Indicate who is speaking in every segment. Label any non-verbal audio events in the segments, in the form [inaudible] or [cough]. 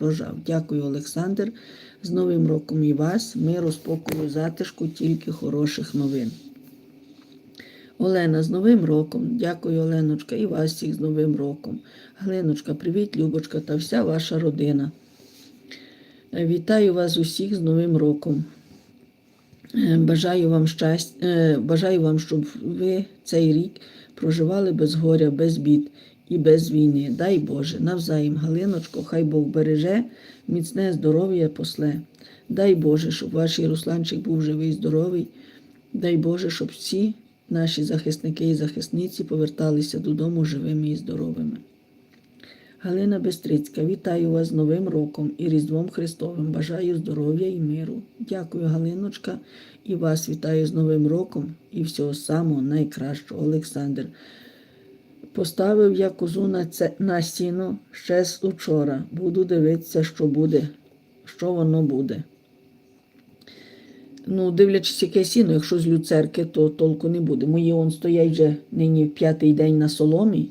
Speaker 1: прожав. Дякую, Олександр. З Новим роком і вас, миру, спокою, затишку, тільки хороших новин. Олена, з Новим роком. Дякую, Оленочка, і вас всіх з Новим роком. Глиночка, привіт, Любочка та вся ваша родина. Е, Вітаю вас усіх з Новим роком. Е, Бажаю вам щастя, е, бажаю вам, щоб ви цей рік проживали без горя, без бід і без війни. Дай Боже, навзаєм, Галиночко, хай Бог береже, міцне здоров'я после. Дай Боже, щоб ваш Русланчик був живий, здоровий. Дай Боже, щоб всі наші захисники і захисниці поверталися додому живими і здоровими. Галина Бестрицька, вітаю вас з Новим роком і Різдвом Христовим. Бажаю здоров'я і миру. Дякую, Галиночка, і вас вітаю з Новим роком і всього самого найкращого. Олександр. Поставив я козу на, це, на сіно ще з учора. Буду дивитися, що буде, що воно буде. Ну, дивлячись, яке сіно, якщо з люцерки, то толку не буде. Мої он стоять вже нині п'ятий день на соломі,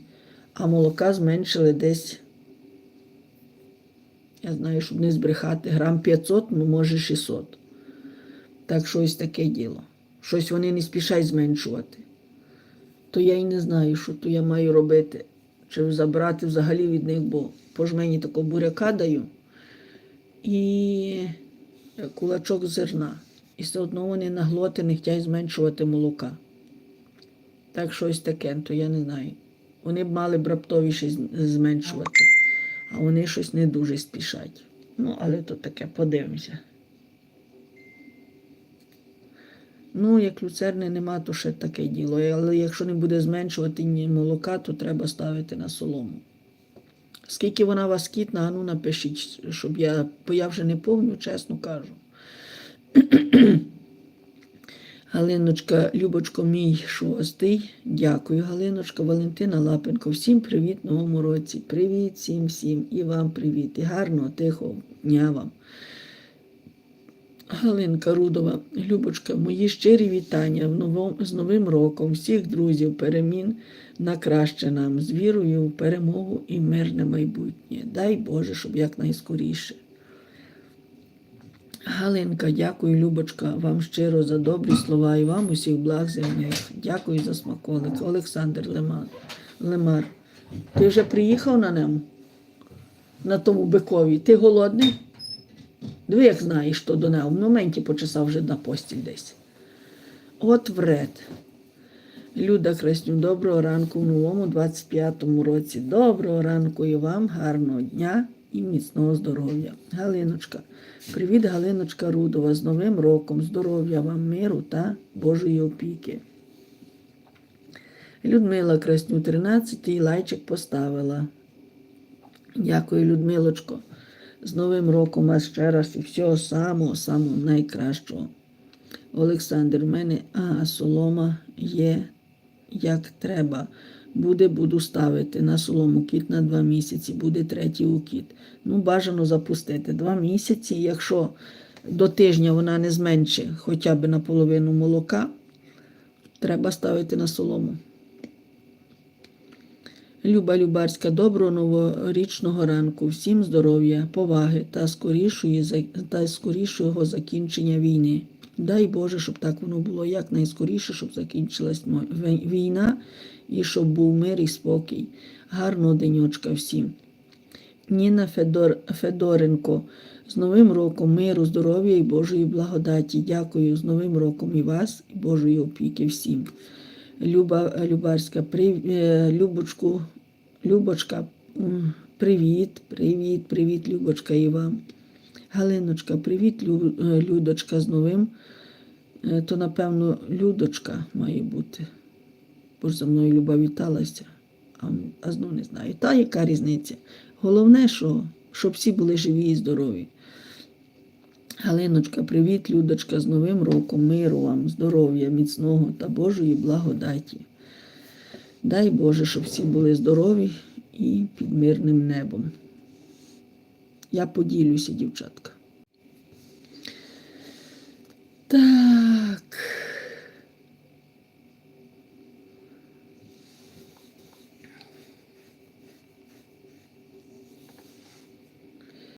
Speaker 1: а молока зменшили десь, я знаю, щоб не збрехати, грам 500, ну може 600. Так що ось таке діло. Щось вони не спішать зменшувати. То я й не знаю, що то я маю робити. Чи забрати взагалі від них, бо по жмені такого буряка даю і кулачок зерна. І все одно вони на глоти не хочуть зменшувати молока. Так щось таке, то я не знаю. Вони б мали б раптовіше зменшувати, а вони щось не дуже спішать. Ну, але то таке, подивимося. Ну, як люцерни нема, то ще таке діло. Але якщо не буде зменшувати молока, то треба ставити на солому. Скільки вона вас кітна, ну напишіть, щоб я, бо я вже не помню, чесно кажу. [clears throat] Галиночка, Любочко, мій шостий. Дякую, Галиночка, Валентина Лапенко. Всім привіт новому році. Привіт всім, всім. І вам привіт. І гарного, тихого дня вам. Галинка Рудова, Любочка, мої щирі вітання в новом, з Новим роком, всіх друзів, перемін на краще нам, з вірою в перемогу і мирне майбутнє. Дай Боже, щоб якнайскоріше. Галинка, дякую, Любочка, вам щиро за добрі слова і вам усіх благ земних. Дякую за смаколик. Олександр Лемар. Лемар. Ти вже приїхав на ньому? На тому бикові. Ти голодний? Диви, як знаєш, що до нього. В моменті почесав вже на постіль десь. От вред. Люда Красню, доброго ранку в новому 25-му році. Доброго ранку і вам, гарного дня і міцного здоров'я. Галиночка, привіт, Галиночка Рудова, з Новим роком, здоров'я вам, миру та Божої опіки. Людмила Красню, 13-й лайчик поставила. Дякую, Людмилочко. З Новим роком вас ще раз і всього самого, самого найкращого. Олександр, в мене а, солома є як треба. Буде, буду ставити на солому кіт на два місяці, буде третій укіт. Ну, бажано запустити два місяці. Якщо до тижня вона не зменшить хоча б наполовину молока, треба ставити на солому. Люба Любарська, доброго новорічного ранку, всім здоров'я, поваги та скорішої, та скорішого закінчення війни. Дай Боже, щоб так воно було якнайскоріше, щоб закінчилась війна і щоб був мир і спокій. Гарного денечка всім. Ніна Федор, Федоренко, з Новим роком миру, здоров'я і Божої благодаті. Дякую з Новим роком і вас, і Божої опіки всім. Люба Любарська, прив... е, Любочку, Любочка, привіт, привіт, привіт, Любочка, і вам. Галиночка, привіт, Лю... е, Людочка з новим. Е, То, напевно, Людочка має бути. Бо ж за мною Люба віталася, а, а знов не знаю. Та яка різниця? Головне, що, щоб всі були живі і здорові. Галиночка, привіт, Людочка, з Новим роком, миру вам, здоров'я, міцного та Божої благодаті. Дай Боже, щоб всі були здорові і під мирним небом. Я поділюся, дівчатка. Так.